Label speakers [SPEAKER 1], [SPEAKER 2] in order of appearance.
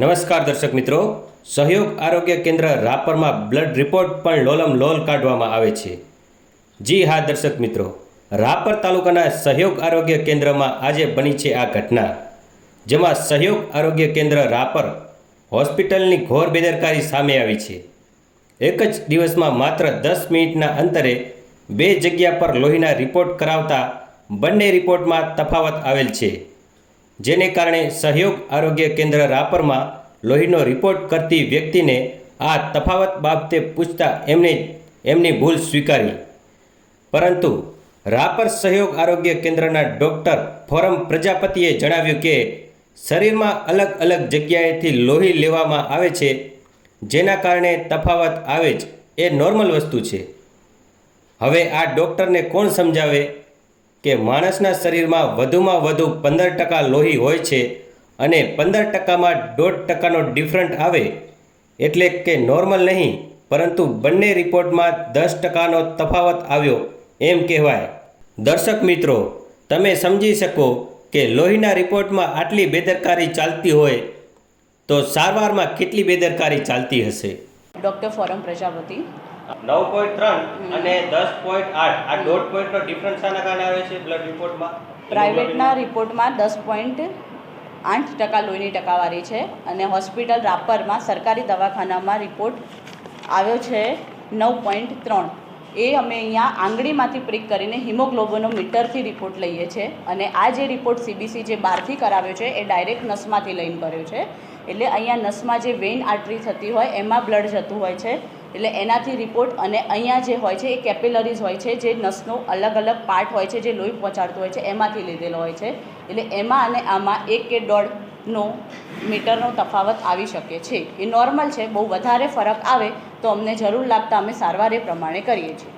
[SPEAKER 1] નમસ્કાર દર્શક મિત્રો. સહયોગ આરોગ્ય કેન્દ્ર રાપરમાં બ્લડ રિપોર્ટ પણ લોલમ લોલ કાઢવામાં આવે છે. જી હા, દર્શક મિત્રો. રાપર તાલુકાના સહયોગ આરોગ્ય કેન્દ્રમાં આજે બની છે આ ઘટના. જેમાં સહયોગ આરોગ્ય કેન્દ્ર રાપર હોસ્પિટલની ઘોર બેદરકારી સામે આવી છે. એક જ દિવસમાં માત્ર દસ મિનિટના અંતરે બે જગ્યા પર લોહીના રિપોર્ટ કરાવતા બંને રિપોર્ટમાં તફાવત આવેલ છે. જેને કારણે સહયોગ આરોગ્ય કેન્દ્ર રાપરમાં લોહીનો રિપોર્ટ કરતી વ્યક્તિને આ તફાવત બાબતે પૂછતા એમણે એમની ભૂલ સ્વીકારી. પરંતુ રાપર સહયોગ આરોગ્ય કેન્દ્રના ડૉક્ટર ફોરમ પ્રજાપતિએ જણાવ્યું કે શરીરમાં અલગ અલગ જગ્યાએથી લોહી લેવામાં આવે છે, જેના કારણે તફાવત આવે જ એ નોર્મલ વસ્તુ છે. હવે આ ડૉક્ટરને કોણ સમજાવે કે માણસના શરીરમાં વધુમાં વધુ પંદર ટકા લોહી હોય છે અને પંદર ટકામાં દોઢ ટકાનો ડિફરન્ટ આવે એટલે કે નોર્મલ નહીં પરંતુ બંને રિપોર્ટમાં દસ ટકાનો તફાવત આવ્યો એમ કહેવાય. દર્શક મિત્રો તમે સમજી શકો કે લોહીના રિપોર્ટમાં આટલી બેદરકારી ચાલતી હોય તો સારવારમાં કેટલી બેદરકારી ચાલતી હશે?
[SPEAKER 2] ડૉક્ટર ફોરમ પ્રજાપતિ.
[SPEAKER 1] નવ પોઈન્ટ ત્રણ અને દસ પોઈન્ટ આઠ. આ દોઢ પોઈન્ટનો ડિફરન્સ આના કારણે આવે છે બ્લડ રિપોર્ટમાં
[SPEAKER 2] પ્રાઇવેટના રિપોર્ટમાં દસ પોઈન્ટ આઠ ટકા લોહીની ટકાવારી છે અને હોસ્પિટલ રાપરમાં સરકારી દવાખાનામાં રિપોર્ટ આવ્યો છે નવ પોઈન્ટ ત્રણ. એ અમે અહીંયા આંગળીમાંથી પ્રિક કરીને હિમોગ્લોબનો મીટરથી રિપોર્ટ લઈએ છીએ અને આ જે રિપોર્ટ સીબીસી જે બહારથી કરાવ્યો છે એ ડાયરેક્ટ નસમાંથી લઈને કર્યો છે. એટલે અહીંયા નસમાં જે વેઇન આર્ટરી થતી હોય એમાં બ્લડ જતું હોય છે. એટલે એનાથી રિપોર્ટ અને અહીંયા જે હોય છે, એ કેપિલરીઝ હોય છે, જે નસનો અલગ અલગ પાર્ટ હોય છે, જે લોહી પહોંચાડતું હોય છે, એમાંથી લીધેલો હોય છે. એટલે એમાં અને આમાં એક કે દોઢનો મીટરનો તફાવત આવી શકે છે. એ નોર્મલ છે, બહુ વધારે ફરક આવે તો અમને જરૂર લાગતા અમે સારવાર એ પ્રમાણે કરીએ છીએ.